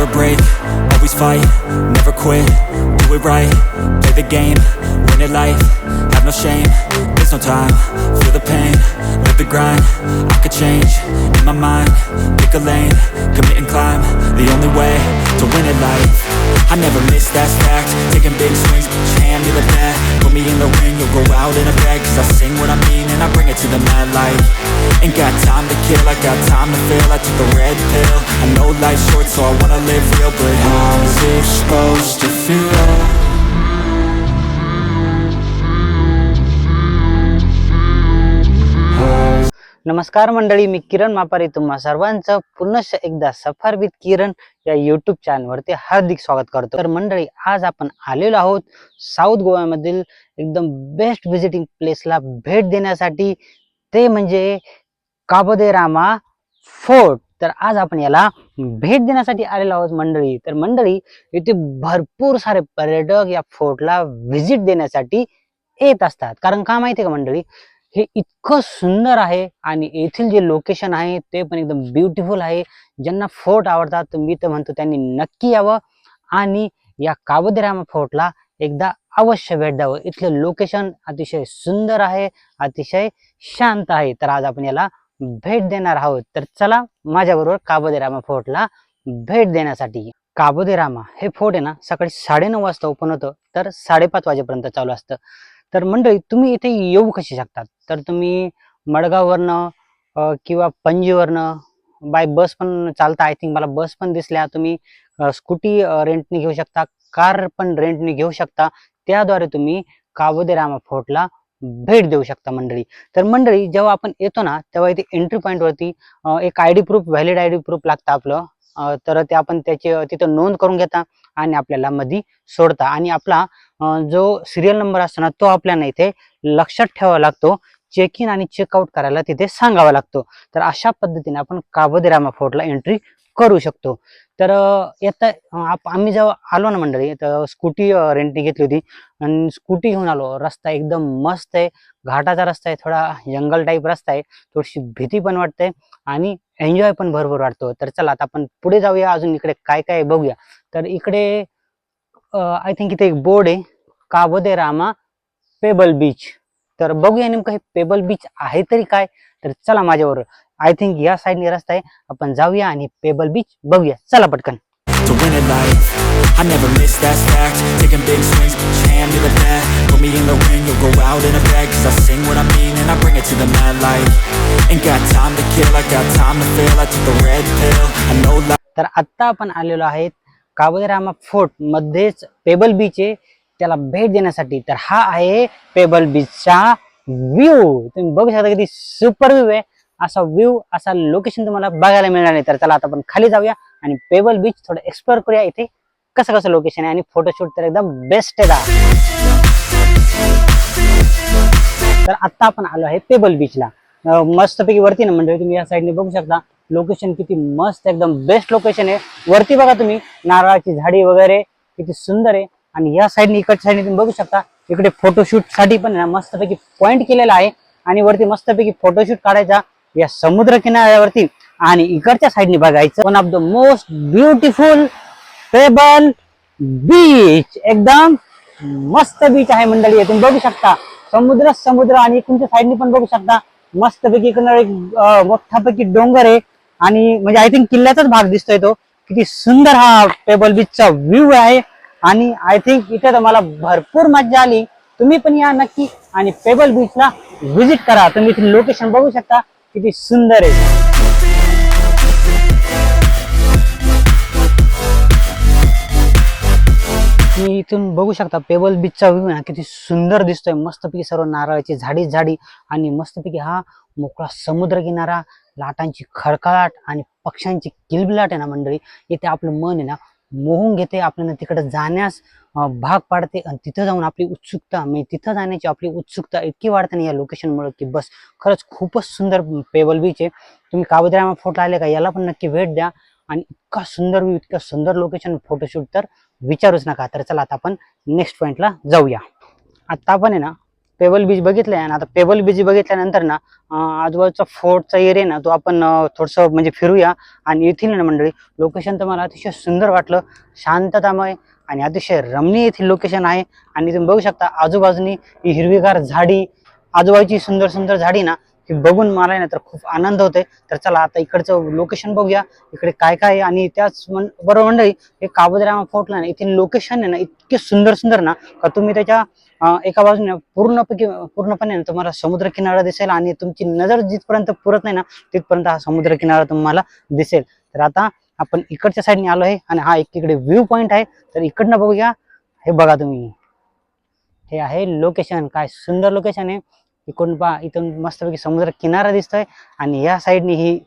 never break, always fight, never quit, do it right, play the game, win it life, have no shame, there's no time, feel the pain, live the grind, I could change, in my mind, pick a lane, commit and climb, the only way to win it life, I never miss, that's fact, taking big swings, hand to the bat, put me in the ring, you'll go out in a bag, cause I sing what I mean and I bring it to the mad light, ain't got time to kill, I got time to feel, I took a red pill, I know life's short so I wanna live real, but how's it supposed to feel? नमस्कार मंडळी मी किरण मापारी तुम्हा सर्वांचं पुनश्च एकदा सफर with किरण या YouTube चॅनलवरती हार्दिक स्वागत करतो. तर मंडळी आज आपण आलेलो आहोत साऊथ गोव्यामधील एकदम बेस्ट व्हिजिटिंग प्लेसला भेट देण्यासाठी. ते म्हणजे काबोदेरामा फोर्ट. तर आज आपण याला भेट देण्यासाठी आलेलो आहोत मंडळी. तर मंडळी इथे भरपूर सारे पर्यटक या फोर्टला व्हिजिट देण्यासाठी येत असतात. कारण का माहितीये का मंडळी? हे इतकं सुंदर आहे आणि येथील जे लोकेशन आहे ते पण एकदम ब्युटिफुल आहे. ज्यांना फोर्ट आवडतात मी तर म्हणतो त्यांनी नक्की यावं आणि या काबोदेरामा फोर्टला एकदा अवश्य भेट द्यावं. इथलं लोकेशन अतिशय सुंदर आहे अतिशय शांत आहे. तर आज आपण याला भेट देणार आहोत. तर चला माझ्याबरोबर काबोदेरामा फोर्टला भेट देण्यासाठी. काबोदेरामा हे फोर्ट आहे ना सकाळी साडेनऊ वाजता ओपन होतं तर साडेपाच वाजेपर्यंत चालू असतं. तर मंडळी तुम्ही इथे येऊ कशी शकतात तर तुम्ही मडगाववरनं किंवा पणजीवरनं बाय बस पण चालतं आय थिंक मला बस पण दिसल्या. तुम्ही स्कूटी रेंटने घेऊ शकता कार पण रेंटने घेऊ शकता. त्याद्वारे तुम्ही काबोदेरामा फोर्टला भेट देऊ शकता मंडळी. तर मंडळी जेव्हा आपण येतो ना तेव्हा इथे एंट्री पॉईंट वरती एक I D proof valid I D proof लागतं आपलं. तर ते आपण त्याची तिथं नोंद करून घेता आणि आपल्याला मधी सोडता. आणि आपला जो सिरियल नंबर असतो ना तो आपल्याला इथे लक्षात ठेवावा लागतो. चेक इन आणि चेकआउट करायला तिथे सांगावा लागतो. तर अशा पद्धतीने आपण काबोदेरामा फोर्टला एंट्री करू शकतो. तर येता आप- आम्ही जेव्हा आलो ना मंडळी तर स्कूटी रेंटने घेतली होती. आणि स्कूटी घेऊन आलो. रस्ता एकदम मस्त आहे. घाटाचा रस्ता आहे. थोडा जंगल टाईप रस्ता आहे. थोडीशी भीती पण वाटते आणि एन्जॉय पण भरपूर वाटतो. तर चला आता आपण पुढे जाऊया. अजून इकडे काय काय बघूया. तर इकडे आय थिंक इथे एक बोर्ड आहे. काबोदे रामा पेबल बीच तर बघूया नेमकं हे पेबल बीच आहे तरी काय? तर चला माझ्यावर. आय थिंक या साईडने रस्ता आहे. आपण जाऊया आणि पेबल बीच बघूया. चला पटकन. तर आता आपण आलेलो आहेत काबोदरामा फोर्ट मध्येच पेबल बीच आहे. त्याला भेट देण्यासाठी. तर हा आहे पेबल बीचचा व्ह्यू तुम्ही बघू शकता किती सुपर व्ह्यू आहे. असा व्ह्यू असा लोकेशन तुम्हाला बघायला मिळणार नाही तर चला आता आपण खाली जाऊया आणि पेबल बीच थोडं एक्सप्लोअर करूया इथे कसं कसं लोकेशन आहे. आणि फोटोशूट तर एकदम बेस्ट आहे तर आता आपण आलो आहे पेबल बीचला मस्तपैकी वरती ना म्हणजे तुम्ही या साईडने बघू शकता. लोकेशन किती मस्त एकदम बेस्ट लोकेशन आहे. वरती बघा तुम्ही. नारळाची झाडी वगैरे किती सुंदर आहे. आणि या साईडने इकडच्या साईडने तुम्ही बघू शकता इकडे फोटोशूटसाठी पण मस्तपैकी पॉइंट केलेला आहे. आणि वरती मस्तपैकी फोटोशूट काढायचा या समुद्र किनाऱ्यावरती. आणि इकडच्या साईडने बघायचं one of the most beautiful pebble beach एकदम मस्त बीच आहे मंडळी तुम्ही बघू शकता. समुद्र समुद्र आणि इकडच्या साईडने पण बघू शकता. मस्तपैकी इकडनं एक मोठापैकी डोंगर आहे. आणि म्हणजे आय थिंक किल्ल्याचाच भाग दिसतोय तो. किती सुंदर हा टेबल बीचचा व्ह्यू आहे. आणि आय थिंक इथे तर मला भरपूर मजा आली. तुम्ही पण या नक्की आणि पेबल बीचला व्हिजिट करा. तुम्ही इथे लोकेशन बघू शकता. किती सुंदर आहे. तुम्ही इथून बघू शकता पेबल बीचचा व्ह्यू ना. किती सुंदर दिसतोय. मस्तपैकी सर्व नारळाची झाडी झाडी आणि मस्तपैकी हा मोकळा समुद्र किनारा लाटांची खळखळाट आणि पक्ष्यांची किलबिलाट आहे ना मंडळी. इथे आपलं मन आहे ना मोहून घेते आपल्याला तिकडे जाण्यास भाग पाडते आणि तिथं जाऊन आपली उत्सुकता म्हणजे तिथं जाण्याची आपली उत्सुकता इतकी वाढते ना या लोकेशनमुळे की बस. खरंच खूपच सुंदर पेबल बीच आहे. तुम्ही काबोद्रामा फोटो आले का? याला पण नक्की भेट द्या. आणि इतका सुंदर व्ह्यू इतकं सुंदर लोकेशन फोटोशूट तर विचारूच नका. तर चला आता आपण नेक्स्ट पॉईंटला जाऊया. आता आपण आहे ना पेबल बीच बघितलं आहे ना आता पेबल बीच बघितल्यानंतर ना आजूबाजूचा फोर्टचा एरिया ना तो आपण थोडंसं म्हणजे फिरूया. आणि येथील ना मंडळी लोकेशन तर मला अतिशय सुंदर वाटलं. शांततामय आणि अतिशय रमणीय येथील लोकेशन आहे. आणि तुम्ही बघू शकता आजूबाजूनी ही हिरवीगार झाडी आजूबाजूची सुंदर सुंदर झाडी ना की बघून मला आहे ना तर खूप आनंद होतोय. तर चला आता इकडचं लोकेशन बघूया. इकडे काय काय आहे आणि त्याच मन बरोबर मंडळी हे काबोदरामा फोर्टला ना इथे लोकेशन आहे ना इतके सुंदर सुंदर ना का तुम्ही त्याच्या एका बाजूने पूर्णपैकी पूर्णपणे ना तुम्हाला समुद्र किनारा दिसेल आणि तुमची नजर जिथपर्यंत पुरत नाही ना तिथपर्यंत हा समुद्र किनारा तुम्हाला दिसेल. तर आता आपण इकडच्या साईडने आलो आहे आणि हा एक इकडे व्ह्यू पॉइंट आहे. तर इकडनं बघूया. हे बघा तुम्ही. हे आहे लोकेशन काय सुंदर लोकेशन आहे. इकडून पा इथून मस्तपैकी समुद्र किनारा दिसतोय. आणि या साईडने ही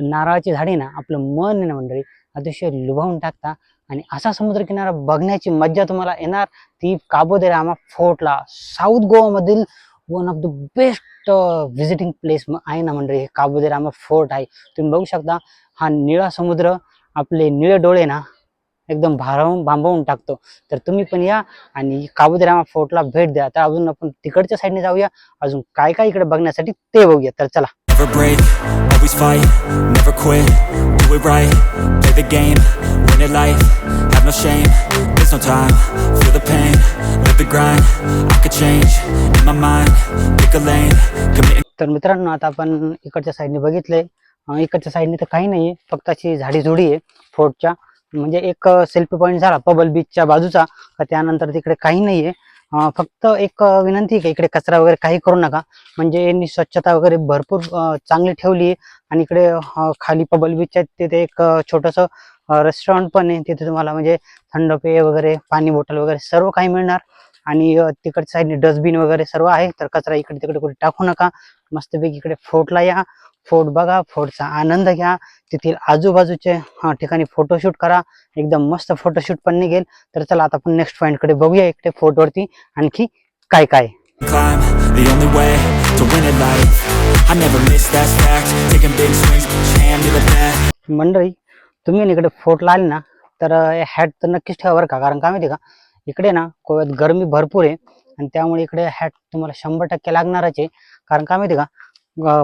नारळाची झाडी ना आपलं मन आहे ना मंडळी अतिशय लुभावून टाकता. आणि असा समुद्र किनारा बघण्याची मज्जा तुम्हाला येणार. ती काबो दे रामा फोर्टला south गोवामधील one of the best visiting place आहे ना मंडळी हे काबो दे रामा फोर्ट आहे. तुम्ही बघू शकता हा निळा समुद्र आपले निळे डोळे ना एकदम भारावून भांबवून टाकतो. तर तुम्ही पण या आणि काबो दे रामा फोर्टला भेट द्या. तर अजून आपण तिकडच्या साईडने जाऊया. अजून काय काय इकडे बघण्यासाठी ते बघूया. तर चला. तर मित्रांनो आता आपण इकडच्या साईडने बघितलंय. इकडच्या साईडने तर काही नाहीये फक्त अशी झाडी झुडी आहे फोर्टच्या. म्हणजे एक सेल्फी पॉईंट झाला पबल बीचच्या बाजूचा त्यानंतर तिकडे काही नाहीये. फक्त एक विनंती आहे इकडे कचरा वगैरे काही करू नका. म्हणजे यांनी स्वच्छता वगैरे भरपूर चांगली ठेवली आहे. आणि इकडे खाली पबल बीचच्या तिथे एक छोटंसं रेस्टॉरंट पण आहे. तिथे तुम्हाला म्हणजे थंड पेय वगैरे पाणी बॉटल वगैरे सर्व काही मिळणार. आणि तिकडच्या साईडने डस्टबिन वगैरे सर्व आहे. तर कचरा इकडे तिकडे कुठे टाकू नका. मस्तपैकी इकडे फोर्टला या. फोर्ट बघा फोर्टचा आनंद घ्या. तेथील आजूबाजूचे हा, ठिकाणी फोटोशूट करा. एकदम मस्त फोटोशूट पण निघेल. तर चला आता आपण नेक्स्ट पॉईंटकडे बघूया इकडे फोर्ट वरती आणखी काय काय? मंडळी तुम्ही इकडे फोर्टला आले ना तर हॅट तर नक्कीच ठेवा बरं का? कारण काय माहिती का? इकडे ना गोव्यात गरमी भरपूर आहे. आणि त्यामुळे इकडे हॅट तुम्हाला शंभर टक्के लागणारच आहे. कारण काय माहिती का?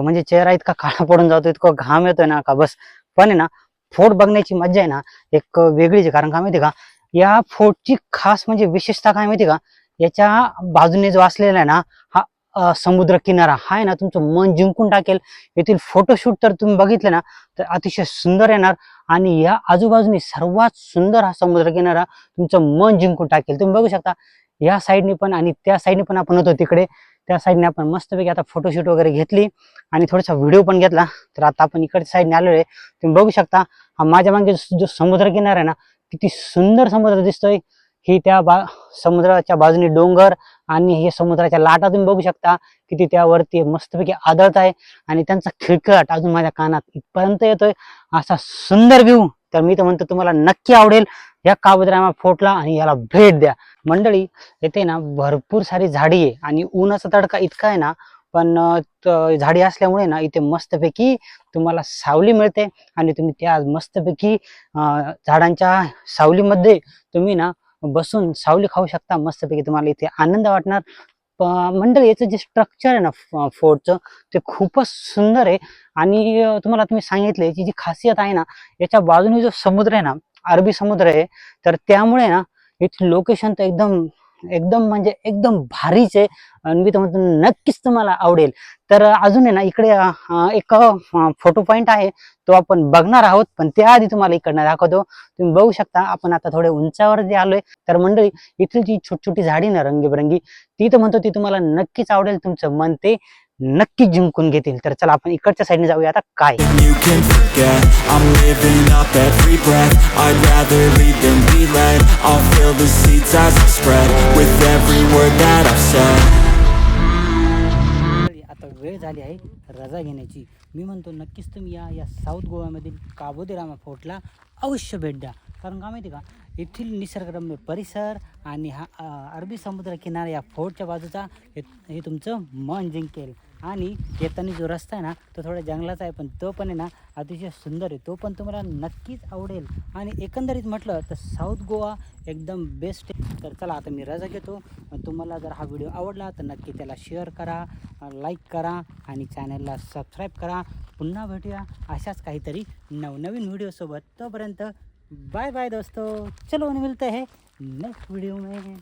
म्हणजे चेहरा इतका काळा पडून जातो इतकं घाम येतोय ना का बस. पण आहे ना फोर्ट बघण्याची मजा आहे ना एक वेगळीच आहे. कारण काय माहिती का या फोर्टची खास म्हणजे विशेषता काय माहिती का याच्या बाजूने जो असलेला आहे ना हा समुद्र किनारा हा आहे ना तुमचं मन जिंकून टाकेल. येथील फोटोशूट तर तुम्ही बघितले ना तर अतिशय सुंदर येणार. आणि या आजूबाजूने सर्वात सुंदर हा समुद्र किनारा तुमचं मन जिंकून टाकेल. तुम्ही बघू शकता या साईडने पण आणि त्या साईडने पण आपण होतो तिकडे. त्या साईडने आपण मस्तपैकी आता फोटोशूट वगैरे घेतली आणि थोडासा व्हिडिओ पण घेतला. तर आता आपण इकडच्या साईडने आलेलो आहे. तुम्ही बघू शकता हा माझ्या मागे जो समुद्र किनार आहे ना किती सुंदर समुद्र दिसतोय. ही त्या बा समुद्राच्या बाजूने डोंगर आणि हे समुद्राच्या लाटा तुम्ही बघू शकता. किती त्यावरती मस्तपैकी आदळत आहे आणि त्यांचा खिळखिळाट अजून माझ्या कानात इथपर्यंत येतोय. असा सुंदर व्ह्यू तर मी तर म्हणतो तुम्हाला नक्की आवडेल. या काबद्रामा फोटला आणि याला भेट द्या. मंडळी येथे ना भरपूर सारी झाडी आहे आणि उन्हाचा तडका इतका आहे ना पण झाडी असल्यामुळे ना इथे मस्तपैकी तुम्हाला सावली मिळते आणि तुम्ही त्या मस्तपैकी झाडांच्या सावलीमध्ये तुम्ही ना बसून सावली खाऊ शकता मस्तपैकी तुम्हाला इथे आनंद वाटणार. मंडळी याचं जे स्ट्रक्चर आहे ना फोर्टचं ते खूपच सुंदर आहे. आणि तुम्हाला तुम्ही सांगितले याची जी खासियत आहे ना याच्या बाजूने जो समुद्र आहे ना अरबी समुद्र आहे तर त्यामुळे ना इथे लोकेशन तर एकदम एकदम म्हणजे एकदम भारीच आहे आणि मी तर म्हणतो नक्कीच तुम्हाला आवडेल. तर अजून आहे ना इकडे एक फोटो पॉईंट आहे तो आपण बघणार आहोत पण त्याआधी तुम्हाला इकडनं दाखवतो. तुम्ही बघू शकता आपण आता थोडे उंचावरती आलोय. तर मंडळी इथली जी छोटी छोटी झाडी ना रंगीबिरंगी ती तर म्हणतो ती तुम्हाला नक्कीच आवडेल तुमचं मन ते. नक्कीच जिंकून घेतील. तर चला आपण इकडच्या साईडने जाऊया. आता काय. आता वेळ झाली आहे रजा घेण्याची. मी म्हणतो नक्कीच तुम्ही या या साऊथ गोव्यामधील काबोदेरामा फोर्टला अवश्य भेट द्या. कारण का माहिती का? येथील निसर्गरम्य परिसर आणि हा अरबी समुद्र किनारा या फोर्टच्या बाजूचा हे हे तुमचं मन जिंकेल. आणि येताना जो रस्ता आहे ना तो थोडा जंगलाचा आहे पण तो पण आहे ना अतिशय सुंदर आहे. तो पण तुम्हाला नक्कीच आवडेल. आणि एकंदरीत म्हटलं तर साऊथ गोवा एकदम बेस्ट आहे. तर चला आता मी रजा घेतो. तुम्हाला जर हा व्हिडिओ आवडला तर नक्की त्याला शेअर करा लाईक करा आणि चॅनलला सबस्क्राईब करा. पुन्हा भेटूया अशाच काहीतरी नवनवीन व्हिडिओसोबत तोपर्यंत बाय बाय दोस्तों. चलो मिलते हैं नेक्स्ट वीडियो में.